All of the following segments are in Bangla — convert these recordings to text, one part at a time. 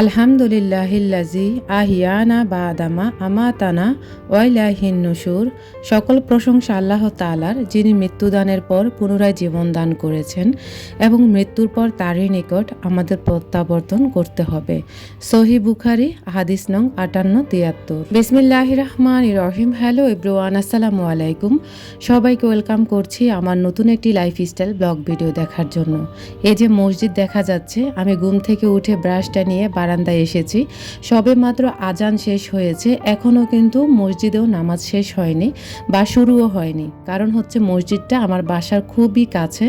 আলহামদুলিল্লাহিল্লাজি আহিয়ানা বাদামা আমাতানা ওয়াইলাহিন নুসুর। সকল প্রশংসা আল্লাহ তালার যিনি মৃত্যুদানের পর পুনরায় জীবন দান করেছেন এবং মৃত্যুর পর তারই নিকট আমাদের প্রত্যাবর্তন করতে হবে। সহি বুখারি, হাদিস নং আটান্ন, তিয়াত্তর। বিসমিল্লাহ রহমান রহিম হ্যালো এব্রুয়ান আসসালামু আলাইকুম। সবাইকে ওয়েলকাম করছি আমার নতুন একটি লাইফস্টাইল ব্লগ ভিডিও দেখার জন্য। এই যে মসজিদ দেখা যাচ্ছে, আমি ঘুম থেকে উঠে ব্রাশটা নিয়ে বারান্দায় এসেছি। সবে মাত্র আজান শেষ হয়েছে। এখনও কিন্তু মসজিদেও নামাজ শেষ হয়নি বা শুরুও হয়নি। কারণ হচ্ছে মসজিদটা আমার বাসার খুবই কাছে।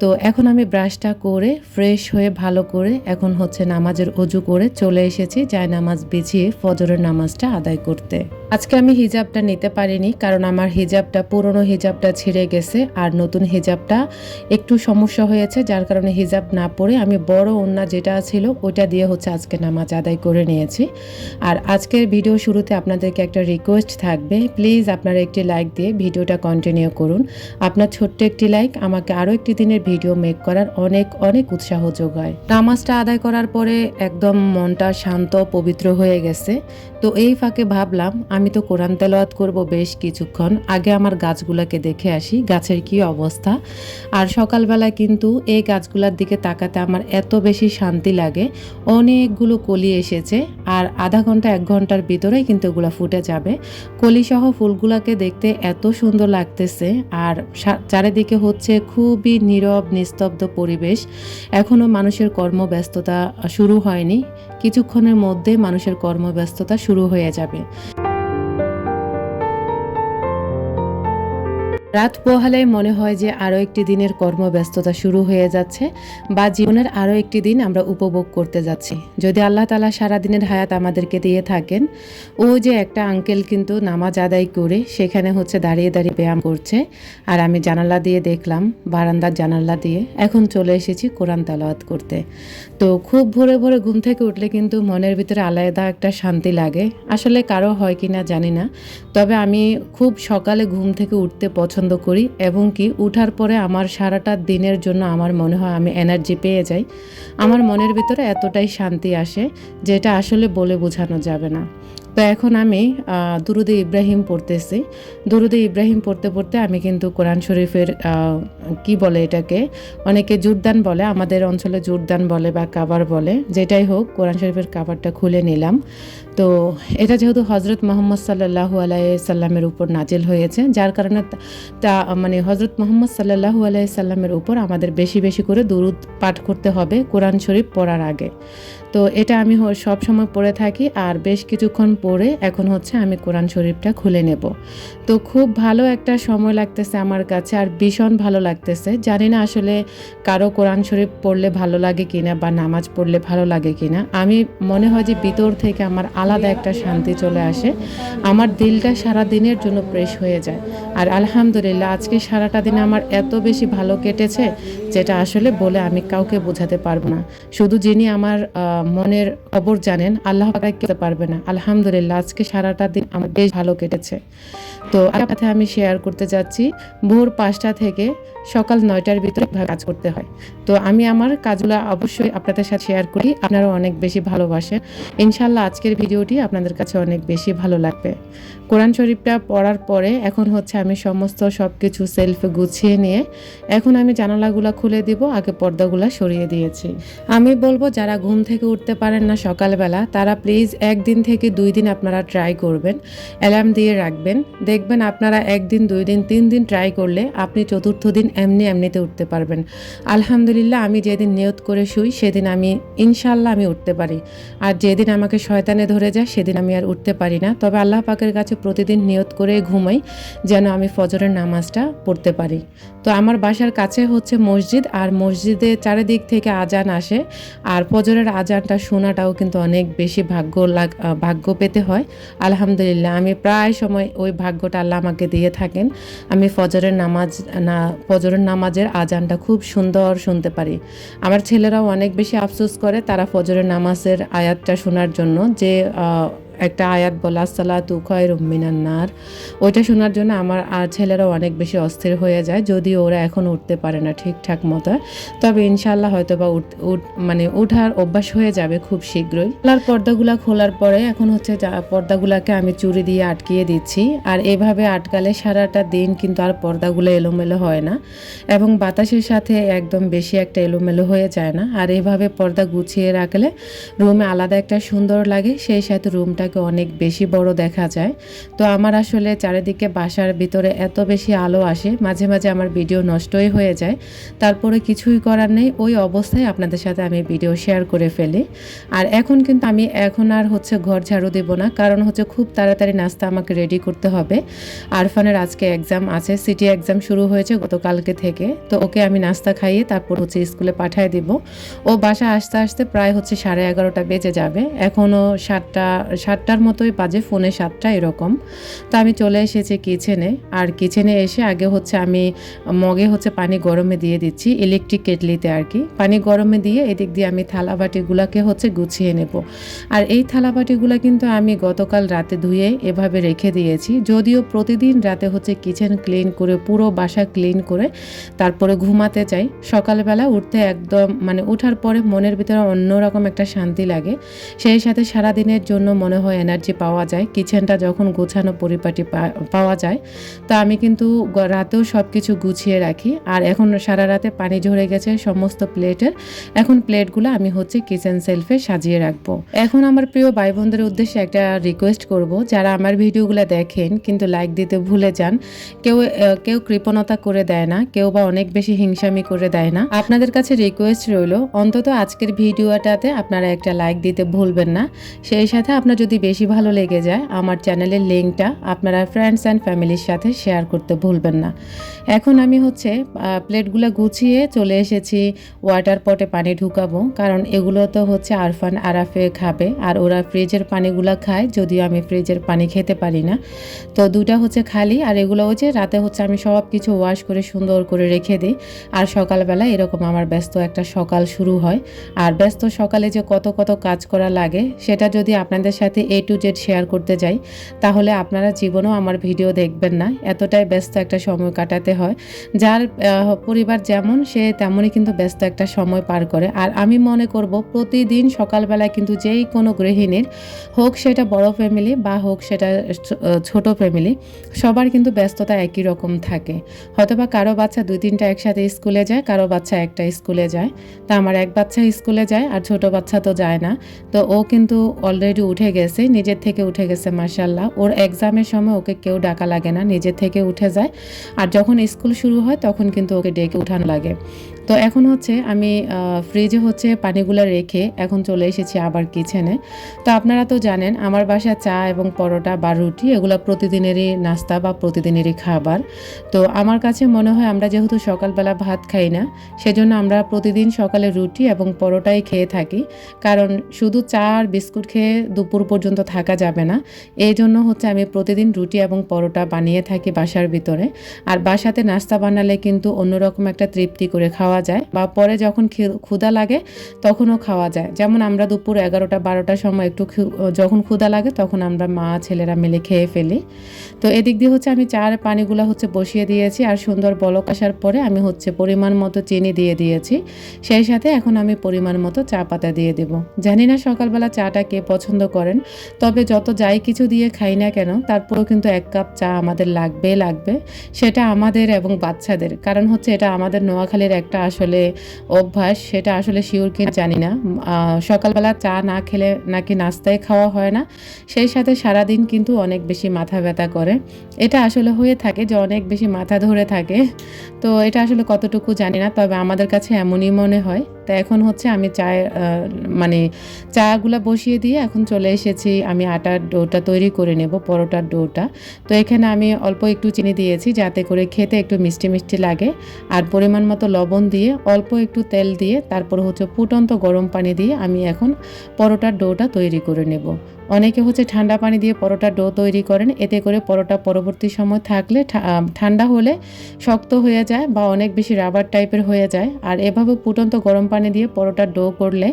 তো এখন আমি ব্রাশটা করে ফ্রেশ হয়ে ভালো করে এখন হচ্ছে নামাজের অজু করে চলে এসেছি, যায় নামাজ বিছিয়ে ফজরের নামাজটা আদায় করতে। আজকে আমি হিজাবটা নিতে পারিনি, কারণ আমার হিজাবটা, পুরনো হিজাবটা ছিঁড়ে গেছে আর নতুন হিজাবটা একটু সমস্যা হয়েছে, যার কারণে হিজাব না পরে আমি বড় ওন্না যেটা ছিল ওইটা দিয়ে হচ্ছে আজকে নামাজ আদায় করে নিয়েছি। আর আজকের ভিডিও শুরুতে আপনাদেরকে একটা রিকোয়েস্ট থাকবে প্লিজ আপনারা একটি লাইক দিয়ে ভিডিওটা কন্টিনিউ করুন। আপনার ছোট্ট একটি লাইক আমাকে আরও একটি দিনের ভিডিও মেক করার অনেক অনেক উৎসাহ যোগায়। নামাজটা আদায় করার পরে একদম মনটা শান্ত, পবিত্র হয়ে গেছে। তো এই ফাঁকে ভাবলাম আমি তো কোরআন তেলাওয়াত করব বেশ কিছুক্ষণ। আগে আমার গাছগুলোকে দেখে আসি, গাছের কি অবস্থা। আর সকালবেলা কিন্তু এই গাছগুলোর দিকে তাকাতে আমার এত বেশি শান্তি লাগে। অনেকগুলো কলি এসেছে আর আধা ঘণ্টা, এক ঘণ্টার ভিতরেই কিন্তু ওগুলো ফুটে যাবে। কলিসহ ফুলগুলোকে দেখতে এত সুন্দর লাগতেছে আর চারিদিকে হচ্ছে খুবই নীরব, নিস্তব্ধ পরিবেশ। এখনও মানুষের কর্মব্যস্ততা শুরু হয়নি। কিছুক্ষণের মধ্যে মানুষের কর্মব্যস্ততা শুরু হয়ে যাবে। রাত পোহালে মনে হয় যে আরও একটি দিনের কর্মব্যস্ততা শুরু হয়ে যাচ্ছে বা জীবনের আরও একটি দিন আমরা উপভোগ করতে যাচ্ছি। যদি আল্লাহ তালা সারা দিনের হায়াত আমাদেরকে দিয়ে থাকেন, ও যে একটা আঙ্কেল কিন্তু নামাজ আদায় করে সেখানে হচ্ছে দাঁড়িয়ে দাঁড়িয়ে ব্যায়াম করছে, আর আমি জানালা দিয়ে দেখলাম, বারান্দার জানালা দিয়ে, এখন চলে এসেছি কোরআন তালাওয়াত করতে। তো খুব ভোরে ভোরে ঘুম থেকে উঠলে কিন্তু মনের ভিতরে আলাদা একটা শান্তি লাগে। আসলে কারও হয় কি না জানি না, তবে আমি খুব সকালে ঘুম থেকে উঠতে পছন্দ করি এবং কি উঠার পরে আমার সারাটা দিনের জন্য আমার মনে হয় আমি এনার্জি পেয়ে যাই। আমার মনের ভিতরে এতটাই শান্তি আসে যেটা আসলে বলে বোঝানো যাবে না। তো এখন আমি দুরুদে ইব্রাহিম পড়তেছি। দুরুদে ইব্রাহিম পড়তে পড়তে আমি কিন্তু কোরআন শরীফের কি বলে এটাকে, অনেকে জুরদান বলে, আমাদের অঞ্চলে জুরদান বলে বা কাবার বলে, যেটাই হোক, কোরআন শরীফের কাবারটা খুলে নিলাম। তো এটা যেহেতু হজরত মোহাম্মদ সাল্লাহু আলাই সাল্লামের উপর নাজিল হয়েছে, যার কারণে তা- তা মানে হজরত মোহাম্মদ সাল্লাহু আলাই সাল্লামের উপর আমাদের বেশি বেশি করে দুরুদ পাঠ করতে হবে কোরআন শরীফ পড়ার আগে। তো এটা আমি সব সময় পড়ে থাকি আর বেশ কিছুক্ষণ পরে এখন হচ্ছে আমি কোরআন শরীফটা খুলে নেব। তো খুব ভালো একটা সময় লাগতেছে আমার কাছে আর ভীষণ ভালো লাগতেছে। জানি না আসলে কারও কোরআন শরীফ পড়লে ভালো লাগে কিনা বা নামাজ পড়লে ভালো লাগে কিনা। আমি মনে হয় যে ভিতর থেকে আমার আলাদা একটা শান্তি চলে আসে। আমার দিলটা সারা দিনের জন্য প্রেস হয়ে যায়। আর আলহামদুলিল্লাহ আজকে সারাটা দিন আমার এত বেশি ভালো কেটেছে যেটা আসলে বলে আমি কাউকে বোঝাতে পারব না। শুধু যিনি আমার মনের খবর জানেন, আল্লাহ পারবে না। আলহামদুলিল্লাহ আজকে সারাটা দিন আমার বেশ ভালো কেটেছে। তো আর সাথে আমি শেয়ার করতে যাচ্ছি। ভোর পাঁচটা থেকে সকাল নয়টার ভিতরে কাজ করতে হয়। তো আমি আমার কাজগুলো অবশ্যই আপনাদের সাথে শেয়ার করি। আপনারা অনেক বেশি ভালোবাসেন। ইনশাল্লাহ আজকের ভিডিওটি আপনাদের কাছে অনেক বেশি ভালো লাগবে। কোরআন শরীফটা পড়ার পরে এখন হচ্ছে আমি সমস্ত সব কিছু সেলফে গুছিয়ে নিয়ে এখন আমি জানালাগুলো খুলে দিব, আগে পর্দাগুলো সরিয়ে দিয়েছি। আমি বলব, যারা ঘুম থেকে উঠতে পারেন না সকালবেলা, তারা প্লিজ একদিন থেকে দুই দিন আপনারা ট্রাই করবেন। অ্যালার্ম দিয়ে রাখবেন। দেখবেন আপনারা একদিন, দুই দিন, তিন দিন ট্রাই করলে আপনি চতুর্থ দিন এমনি এমনিতে উঠতে পারবেন। আলহামদুলিল্লাহ, আমি যেদিন নিয়ত করে শুই, সেদিন আমি ইনশাল্লাহ আমি উঠতে পারি। আর যেদিন আমাকে শয়তানে ধরে যায়, সেদিন আমি আর উঠতে পারি না। তবে আল্লাহ পাকের কাছে প্রতিদিন নিয়ত করে ঘুমাই, যেন আমি ফজরের নামাজটা পড়তে পারি। তো আমার বাসার কাছে হচ্ছে মসজিদ, আর মসজিদে চারিদিক থেকে আজান আসে। আর ফজরের আজানটা শোনাটাও কিন্তু অনেক বেশি ভাগ্য লাগ ভাগ্য পেতে হয়। আলহামদুলিল্লাহ, আমি প্রায় সময় ওই ভাগ্যটা আল্লাহ আমাকে দিয়ে থাকেন। আমি ফজরের নামাজ, না ফজরের নামাজের আজানটা খুব সুন্দর শুনতে পারি। আমার ছেলেরাও অনেক বেশি আফসোস করে তারা ফজরের নামাজের আয়াতটা শোনার জন্য যে একটা আয়াত বলা সালাতু খয়রুম মিনান নার। ওইটা শোনার জন্য আমার আর ছেলেরাও অনেক বেশি অস্থির হয়ে যায়, যদিও ওরা এখন উঠতে পারে না ঠিকঠাক মতো। তবে ইনশাল্লাহ হয়তো বা মানে ওঠার অভ্যাস হয়ে যাবে খুব শীঘ্রই। খোলার পর্দাগুলা খোলার পরে এখন হচ্ছে পর্দাগুলাকে আমি চুরি দিয়ে আটকিয়ে দিচ্ছি। আর এভাবে আটকালে সারাটা দিন কিন্তু আর পর্দাগুলো এলোমেলো হয় না। এবং বাতাসের সাথে একদম বেশি একটা এলোমেলো হয়ে যায় না। আর এভাবে পর্দা গুছিয়ে রাখলে রুমে আলাদা একটা সুন্দর লাগে, সেই সাথে রুমটাকে অনেক বেশি বড় দেখা যায়। তো আমার আসলে চারিদিকে বাসার ভিতরে এত বেশি আলো আসে, মাঝে মাঝে আমার ভিডিও নষ্টই হয়ে যায়। তারপরে কিছুই করার নেই, ওই অবস্থায় আপনাদের সাথে আমি ভিডিও শেয়ার করে ফেলি। আর এখন কিন্তু আমি, এখন আর হচ্ছে ঘর ঝাড়ু দেব না, কারণ হচ্ছে খুব তাড়াতাড়ি নাস্তা আমাকে রেডি করতে হবে। আরফানের আজকে এক্সাম আছে সিটি এক্সাম শুরু হয়েছে গতকালকে থেকে। তো ওকে আমি নাস্তা খাইয়ে তারপর হচ্ছে স্কুলে পাঠিয়ে দিব। ও বাসা আসতে আসতে প্রায় হচ্ছে সাড়ে এগারোটা বেজে যাবে। এখনও সাতটা সাতটার মতোই বাজে, ফোনে সাতটা এরকম। তো আমি চলে এসেছি কিচেনে, আর কিচেনে এসে আগে হচ্ছে আমি মগে হচ্ছে পানি গরমে দিয়ে দিচ্ছি ইলেকট্রিক কেটলিতে আর কি। পানি গরমে দিয়ে এদিক দিয়ে আমি থালা বাটিগুলোকে হচ্ছে গুছিয়ে নেব। আর এই থালা বাটিগুলো কিন্তু আমি গতকাল রাতে ধুয়ে এভাবে রেখে দিয়েছি। যদিও প্রতিদিন রাতে হচ্ছে কিচেন ক্লিন করে, পুরো বাসা ক্লিন করে তারপরে ঘুমাতে চাই, সকালবেলা উঠতে একদম মানে ওঠার পরে মনের ভিতরে অন্যরকম একটা শান্তি লাগে। সেই সাথে সারা দিনের জন্য মনে হয় এনার্জি পাওয়া যায় কিচেনটা যখন গোছানো পরিপাটি পাওয়া যায়, তো আমি কিন্তু রাতেও সব কিছু গুছিয়ে রাখি। আর এখন সারা রাতে পানি ঝরে গেছে সমস্ত প্লেটের, এখন প্লেটগুলো আমি হচ্ছে কিচেন সেলফে সাজিয়ে রাখব। এখন আমার প্রিয় ভাই বোনদের উদ্দেশ্যে একটা রিকোয়েস্ট করব, যারা আমার ভিডিওগুলো দেখেন কিন্তু লাইক দিতে ভুলে যান, কেউ কেউ কৃপণতা করে দেয় না, কেউ বা অনেক বেশি হিংসামি করে দেয় না। আপনাদের কাছে রিকোয়েস্ট রইল, অন্তত আজকের ভিডিওটাতে আপনারা একটা লাইক দিতে ভুলবেন না। সেই সাথে আপনার যদি বেশি ভালো লেগে যায়, আমার চ্যানেলের লিঙ্কটা আপনারা ফ্রেন্ডস অ্যান্ড ফ্যামিলির সাথে শেয়ার করতে ভুলবেন না। এখন আমি হচ্ছে প্লেটগুলো গুছিয়ে চলে এসেছি ওয়াটার পটে পানি ঢুকাবো, কারণ এগুলো তো হচ্ছে আরফান আরাফে খাবে, আর ওরা ফ্রিজের পানিগুলো খায়, যদিও আমি ফ্রিজের পানি খেতে পারি না। তো দুটা হচ্ছে খালি, আর এগুলো হচ্ছে রাতে হচ্ছে আমি সব কিছু ওয়াশ করে সুন্দর করে রেখে দিই, আর সকালবেলা এরকম আমার ব্যস্ত একটা সকাল শুরু হয়। আর ব্যস্ত সকালে যে কত কত কাজ করা লাগে, সেটা যদি আপনাদের সাথে এ টু জেড শেয়ার করতে যাই, তাহলে আপনারা জীবনেও আমার ভিডিও দেখবেন না। এতটাই ব্যস্ত একটা সময় কাটাতে হয়। যার পরিবার যেমন, সে তেমনই কিন্তু ব্যস্ত একটা সময় পার করে। আর আমি মনে করব, প্রতিদিন সকালবেলায় কিন্তু যেই কোনো গৃহিণীর হোক সেটা বড় ফ্যামিলি বা হোক সেটা ছোট ফ্যামিলি সবার কিন্তু ব্যস্ততা একই রকম থাকে। হয়তোবা কারও বাচ্চা দুই তিনটা একসাথে স্কুলে যায়, কারও বাচ্চা একটা স্কুলে যায়। তা আমার এক বাচ্চা স্কুলে যায় আর ছোট বাচ্চা তো যায় না। তো ও কিন্তু অলরেডি উঠে গেছে, নিজের থেকে উঠে গেছে মার্শাল্লাহ ওর এক্সামের সময় ওকে কেউ ডাকা লাগে না নিজের থেকে উঠে যায়। আর যখন স্কুল শুরু হয়, তখন কিন্তু ওকে ডেকে উঠানো লাগে। তো এখন হচ্ছে আমি ফ্রিজে হচ্ছে পানিগুলো রেখে এখন চলে এসেছি আবার কিচেনে তো আপনারা তো জানেন, আমার বাসায় চা এবং পরোটা বা রুটি এগুলো প্রতিদিনেরই নাস্তা বা প্রতিদিনেরই খাবার। তো আমার কাছে মনে হয় আমরা যেহেতু সকালবেলা ভাত খাই না, সেজন্য আমরা প্রতিদিন সকালে রুটি এবং পরোটাই খেয়ে থাকি। কারণ শুধু চা আর বিস্কুট খেয়ে দুপুর পর্যন্ত থাকা যাবে না, এই জন্য হচ্ছে আমি প্রতিদিন রুটি এবং পরোটা বানিয়ে থাকি বাসার ভিতরে। আর বাসাতে নাস্তা বানালে কিন্তু অন্যরকম একটা তৃপ্তি করে খাওয়া যায় বা পরে যখন ক্ষুধা লাগে তখনও খাওয়া যায়। যেমন আমরা দুপুর এগারোটা, বারোটার সময় একটু যখন ক্ষুধা লাগে তখন আমরা মা, ছেলেরা মিলে খেয়ে ফেলি। তো এদিক দিয়ে হচ্ছে আমি চার পানিগুলো হচ্ছে বসিয়ে দিয়েছি আর সুন্দর বলক আসার পরে আমি হচ্ছে পরিমাণ মতো চিনি দিয়ে দিয়েছি। সেই সাথে এখন আমি পরিমাণ মতো চা পাতা দিয়ে দেব। জানি না সকালবেলা চাটা কে পছন্দ করেন, তবে যত যাই কিছু দিয়ে খাই না কেন তারপরেও কিন্তু এক কাপ চা আমাদের লাগবে লাগবে। সেটা আমাদের এবং বাচ্চাদের। কারণ হচ্ছে এটা আমাদের নোয়াখালীর একটা আসলে অভ্যাস, সেটা আসলে শিওর কি জানি না। সকালবেলা চা না খেলে নাকি নাস্তায় খাওয়া হয় না। সেই সাথে সারাদিন কিন্তু অনেক বেশি মাথা ব্যথা করে। এটা আসলে হয়ে থাকে যে অনেক বেশি মাথা ধরে থাকে। তো এটা আসলে কতটুকু জানি না, তবে আমাদের কাছে এমনই মনে হয়। তা এখন হচ্ছে আমি চায়ের মানে চাগুলা বসিয়ে দিয়ে এখন চলে এসেছি। আমি আটার ডোটা তৈরি করে নেব, পরোটার ডোটা। তো এখানে আমি অল্প একটু চিনি দিয়েছি, যাতে করে খেতে একটু মিষ্টি মিষ্টি লাগে। আর পরিমাণ মতো লবণ দিয়ে, অল্প একটু তেল দিয়ে, তারপর হচ্ছে ফুটন্ত গরম পানি দিয়ে আমি এখন পরোটার ডোটা তৈরি করে নেব। অনেকে হচ্ছে ঠান্ডা পানি দিয়ে পরোটা ডো তৈরি করেন। এতে করে পরোটা পরবর্তী সময় থাকলে ঠান্ডা হলে শক্ত হয়ে যায় বা অনেক বেশি রাবার টাইপের হয়ে যায়। আর এভাবে ফুটন্ত গরম পানি দিয়ে পরোটা ডো করলে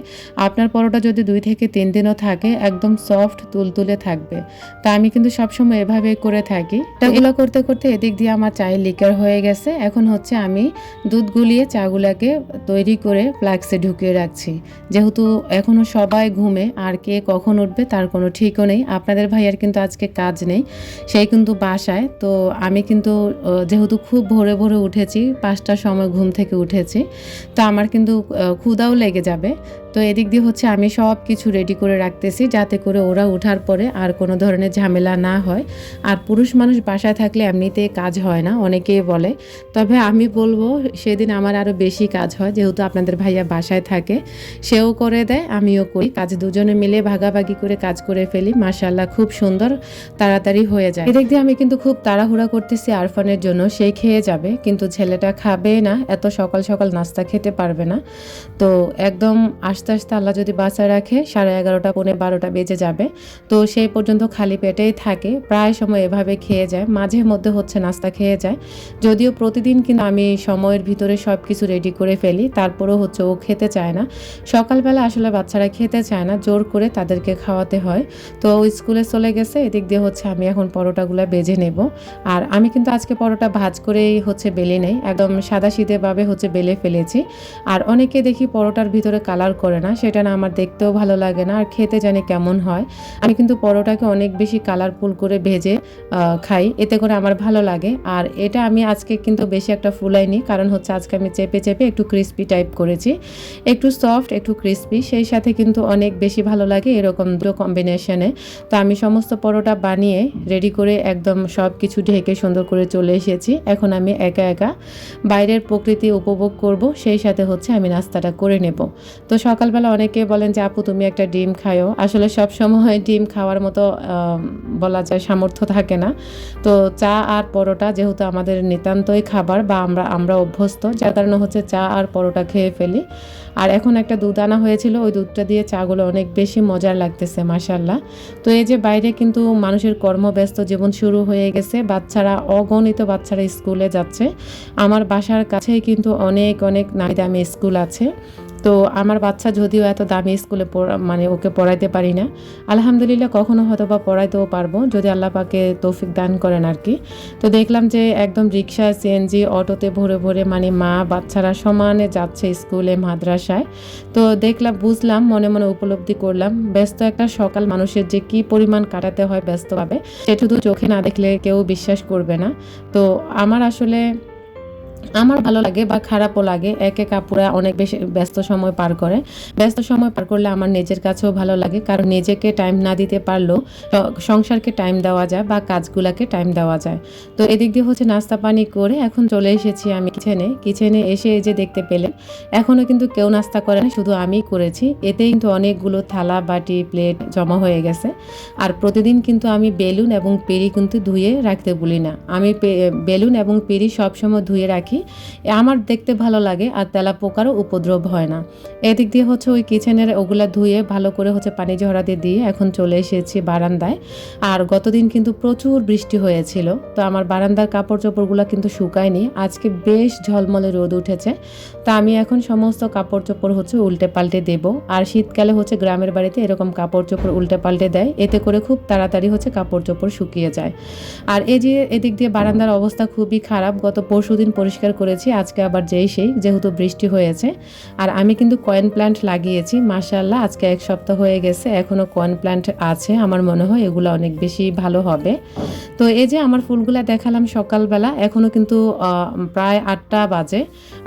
আপনার পরোটা যদি দুই থেকে তিন দিনও থাকে, একদম সফট তুলতুলে থাকবে। তা আমি কিন্তু সবসময় এভাবে করে থাকি। এগুলো করতে করতে এদিক দিয়ে আমার চায়ের লিকার হয়ে গেছে। এখন হচ্ছে আমি দুধ গুলিয়ে চাগুলাকে তৈরি করে ফ্লাক্সে ঢুকিয়ে রাখছি। যেহেতু এখনও সবাই ঘুমে, আর কে কখন উঠবে তার কোনো ঠিকও নেই। আপনাদের ভাইয়ার কিন্তু আজকে কাজ নেই, সেই কিন্তু বাসায়। তো আমি কিন্তু যেহেতু খুব ভোরে ভোরে উঠেছি, পাঁচটার সময় ঘুম থেকে উঠেছি, তো আমার কিন্তু ক্ষুদাও লেগে যাবে। তো এদিক দিয়ে হচ্ছে আমি সব কিছু রেডি করে রাখতেছি, যাতে করে ওরা ওঠার পরে আর কোনো ধরনের ঝামেলা না হয়। আর পুরুষ মানুষ বাসায় থাকলে এমনিতে কাজ হয় না, অনেকেই বলে। তবে আমি বলব, সেদিন আমার আরও বেশি কাজ হয়, যেহেতু আপনাদের ভাইয়া বাসায় থাকে, সেও করে দেয়, আমিও করি। কাজ দুজনে মিলে ভাগাভাগি করে কাজ করে ফেলি মাশাল্লাহ খুব সুন্দর, তাড়াতাড়ি হয়ে যায়। এদিক দিয়ে আমি কিন্তু খুব তাড়াহুড়া করতেছি আরফানের জন্য, সে খেয়ে যাবে, কিন্তু ছেলেটা খাবে না, এত সকাল সকাল নাস্তা খেতে পারবে না। তো একদম আস্তে আস্তে আল্লাহ যদি বাঁচায় রাখে, সাড়ে এগারোটা, পৌনে বারোটা বেজে যাবে। তো সেই পর্যন্ত খালি পেটেই থাকে। প্রায় সময় এভাবে খেয়ে যায়। মাঝে মধ্যে হচ্ছে নাস্তা খেয়ে যায়। যদিও প্রতিদিন কিন্তু আমি সময়ের ভিতরে সব কিছু রেডি করে ফেলি। তারপরেও হচ্ছে ও খেতে চায় না। সকালবেলা আসলে বাচ্চারা খেতে চায় না। জোর করে তাদেরকে খাওয়াতে হয়। তো স্কুলে চলে গেছে। এদিক দিয়ে হচ্ছে আমি এখন পরোটাগুলো বেজে নেব। আর আমি কিন্তু আজকে পরোটা ভাজ করেই হচ্ছে বেলে নেই। একদম সাদা ভাবে হচ্ছে বেলে ফেলেছি। আর অনেকে দেখি পরোটার ভিতরে কালার করে। না, সেটা না আমার দেখতেও ভালো লাগে না, আর খেতে জানি কেমন হয়। আমি কিন্তু পরোটাকে অনেক বেশি কালারফুল করে ভেজে খাই, এতে করে আমার ভালো লাগে। আর এটা আমি আজকে কিন্তু বেশি একটা ফুলাইনি, কারণ হচ্ছে আজকে আমি চেপে চেপে একটু ক্রিস্পি টাইপ করেছি। একটু সফট একটু ক্রিস্পি সেই সাথে কিন্তু অনেক বেশি ভালো লাগে এরকম দুটো কম্বিনেশনে তো আমি সমস্ত পরোটা বানিয়ে রেডি করে একদম সব কিছু ঢেকে সুন্দর করে চলে এসেছি। এখন আমি একা একা বাইরের প্রকৃতি উপভোগ করব, সেই সাথে হচ্ছে আমি নাস্তাটা করে নেব। তো সকালবেলা অনেকে বলেন যে, আপু, তুমি একটা ডিম খায়ও আসলে সব সময় ডিম খাওয়ার মতো বলা যায় সামর্থ্য থাকে না। তো চা আর পরোটা যেহেতু আমাদের নিতান্তই খাবার বা আমরা আমরা অভ্যস্ত, যার কারণে হচ্ছে চা আর পরোটা খেয়ে ফেলি। আর এখন একটা দুধ আনা হয়েছিল, ওই দুধটা দিয়ে চাগুলো অনেক বেশি মজার লাগতেছে মাসাল্লাহ তো এই যে বাইরে কিন্তু মানুষের কর্মব্যস্ত জীবন শুরু হয়ে গেছে, বাচ্চারা, অগণিত বাচ্চারা স্কুলে যাচ্ছে। আমার বাসার কাছেই কিন্তু অনেক অনেক নামি দামি স্কুল আছে। তো আমার বাচ্চা যদিও এত দামি স্কুলে মানে ওকে পড়াইতে পারি না, আলহামদুলিল্লাহ কখনো হয়তো বা পড়াইতেও পারব, যদি আল্লাহ পাকে তৌফিক দান করেন আর কি। তো দেখলাম যে একদম রিক্সা সিএনজি অটোতে ভরে ভরে মানে মা বাচ্চারা সমানে যাচ্ছে স্কুলে, মাদ্রাসায়। তো দেখলাম, বুঝলাম, মনে মনে উপলব্ধি করলাম, ব্যস্ত একটা সকাল মানুষের যে কি পরিমাণ কাটাতে হয় ব্যস্তভাবে সে শুধু চোখে না দেখলে কেউ বিশ্বাস করবে না। তো আমার আসলে আমার ভালো লাগে বা খারাপও লাগে, একে কাপুরা অনেক বেশি ব্যস্ত সময় পার করে। ব্যস্ত সময় পার করলে আমার নিজের কাছেও ভালো লাগে, কারণ নিজেকে টাইম না দিতে পারলেও সংসারকে টাইম দেওয়া যায় বা কাজগুলাকে টাইম দেওয়া যায়। তো এদিক দিয়ে হচ্ছে নাস্তা পানি করে এখন চলে এসেছি আমি কিচেনে কিচেনে এসে যে দেখতে পেলেন এখনও কিন্তু কেউ নাস্তা করে না শুধু আমিই করেছি। এতে কিন্তু অনেকগুলো থালা, বাটি প্লেট জমা হয়ে গেছে। আর প্রতিদিন কিন্তু আমি বেলুন এবং পেরি কিন্তু ধুয়ে রাখতে বলি না। আমি বেলুন এবং পেরি সবসময় ধুয়ে রাখি। এ আমার দেখতে ভালো লাগে আর তেলা পোকারও উপদ্রব হয় না। এদিক দিয়ে হচ্ছে ওই কিচেনের ওগুলা ধুয়ে ভালো করে হচ্ছে পানি ঝরাতে দিয়ে এখন চলে এসেছি বারান্দায়। আর গতদিন কিন্তু প্রচুর বৃষ্টি হয়েছিল, তো আমার বারান্দার কাপড় চোপড়গুলো কিন্তু শুকায়নি। আজকে বেশ ঝলমলে রোদ উঠেছে, তা আমি এখন সমস্ত কাপড় চোপড় হচ্ছে উল্টে পাল্টে দেব। আর শীতকালে হচ্ছে গ্রামের বাড়িতে এরকম কাপড় চোপড় উল্টে পাল্টে দেয়, এতে করে খুব তাড়াতাড়ি হচ্ছে কাপড় চোপড় শুকিয়ে যায়। আর এই যে এদিক দিয়ে বারান্দার অবস্থা খুবই খারাপ, গত পরশুদিন পরিষ্কার করেছি, আজকে আবার যেই সেই, যেহেতু বৃষ্টি হয়েছে। আর আমি কিন্তু কয়েন প্ল্যান্ট লাগিয়েছি মাশাল্লাহ আজকে এক সপ্তাহ হয়ে গেছে এখনও কয়েন প্ল্যান্ট আছে, আমার মনে হয় এগুলো অনেক বেশি ভালো হবে। তো এই যে আমার ফুলগুলা দেখালাম সকালবেলা এখনও কিন্তু প্রায় আটটা বাজে।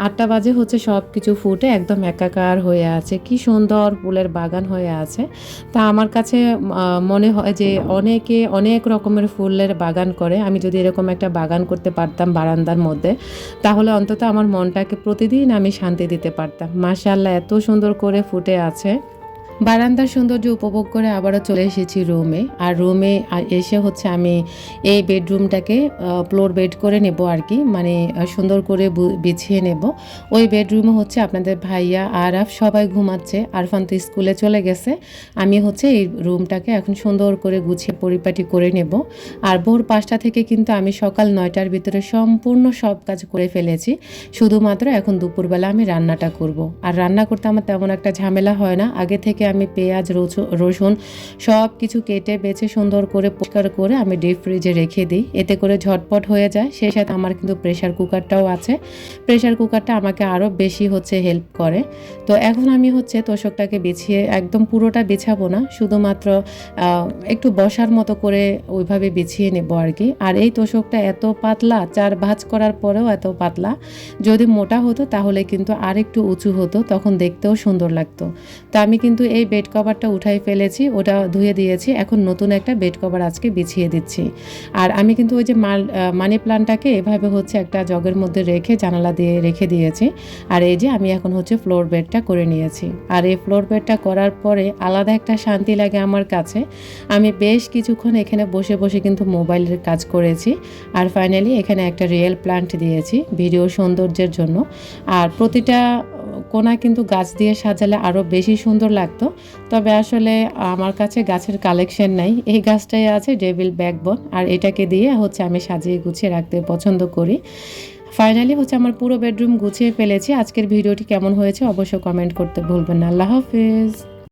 আটটা বাজে হচ্ছে সব কিছু ফুটে, একদম একাকার হয়ে আছে, কি সুন্দর ফুলের বাগান হয়ে আছে। তা আমার কাছে মনে হয় যে অনেকে অনেক রকমের ফুলের বাগান করে, আমি যদি এরকম একটা বাগান করতে পারতাম বারান্দার মধ্যে তাহলে অন্তত আমার মনটাকে প্রতিদিন আমি শান্তি দিতে পারতাম। মাশাল্লাহ এত সুন্দর করে ফুটে আছে। বারান্দার সৌন্দর্য উপভোগ করে আবারও চলে এসেছি রুমে। আর রুমে এসে হচ্ছে আমি এই বেডরুমটাকে ফ্লোর বেড করে নেব আর কি। মানে সুন্দর করে বিছিয়ে নেব। ওই বেডরুমে হচ্ছে আপনাদের ভাইয়া আরাফ সবাই ঘুমাচ্ছে। আরফান তো স্কুলে চলে গেছে। আমি হচ্ছে এই রুমটাকে এখন সুন্দর করে গুছিয়ে পরিপাটি করে নেব। আর ভোর পাঁচটা থেকে কিন্তু আমি সকাল নয়টার ভিতরে সম্পূর্ণ সব কাজ করে ফেলেছি। শুধুমাত্র এখন দুপুরবেলা আমি রান্নাটা করব। আর রান্না করতে আমার তেমন একটা ঝামেলা হয় না। আগে থেকে আমি পেঁয়াজ, রসু- রসুন সব কিছু কেটে, বেছে, সুন্দর করে পরিষ্কার করে আমি ডিপ ফ্রিজে রেখে দিই। এতে করে ঝটপট হয়ে যায়। সেই সাথে আমার কিন্তু প্রেশার কুকারটাও আছে। প্রেশার কুকারটা আমাকে আরও বেশি হচ্ছে হেল্প করে। তো এখন আমি হচ্ছে তোষকটাকে বিছিয়ে, একদম পুরোটা বিছাবো না। শুধুমাত্র একটু বসার মতো করে ওইভাবে বিছিয়ে নেব আর কি। আর এই তোষকটা এত পাতলা, চার ভাঁজ করার পরেও এত পাতলা। যদি মোটা হতো তাহলে কিন্তু আর একটু উঁচু হতো, তখন দেখতেও সুন্দর লাগতো। তো আমি কিন্তু এই বেড কভারটা উঠাই ফেলেছি, ওটা ধুয়ে দিয়েছি, এখন নতুন একটা বেড কভার আজকে বিছিয়ে দিচ্ছি। আর আমি কিন্তু ওই যে মাল মানি প্লান্টটাকে এভাবে হচ্ছে একটা জগের মধ্যে রেখে জানালা দিয়ে রেখে দিয়েছি। আর এই যে আমি এখন হচ্ছে ফ্লোর বেডটা করে নিয়েছি। আর এই ফ্লোর বেডটা করার পরে আলাদা একটা শান্তি লাগে আমার কাছে। আমি বেশ কিছুক্ষণ এখানে বসে বসে কিন্তু মোবাইলের কাজ করেছি। আর ফাইনালি এখানে একটা রিয়েল প্লান্ট দিয়েছি, ভিডিও সৌন্দর্যের জন্য। আর প্রতিটা কোনা কিন্তু গাছ দিয়ে সাজালে আরও বেশি সুন্দর লাগতো। তবে আসলে আমার কাছে গাছের কালেকশন নাই। এই গাছটাই আছে ডেভিল ব্যাকবন আর এটাকে দিয়ে হচ্ছে আমি সাজিয়ে গুছিয়ে রাখতে পছন্দ করি। ফাইনালি হচ্ছে আমার পুরো বেডরুম গুছিয়ে ফেলেছি। আজকের ভিডিওটি কেমন হয়েছে অবশ্যই কমেন্ট করতে ভুলবেন না। আল্লাহ হাফিজ।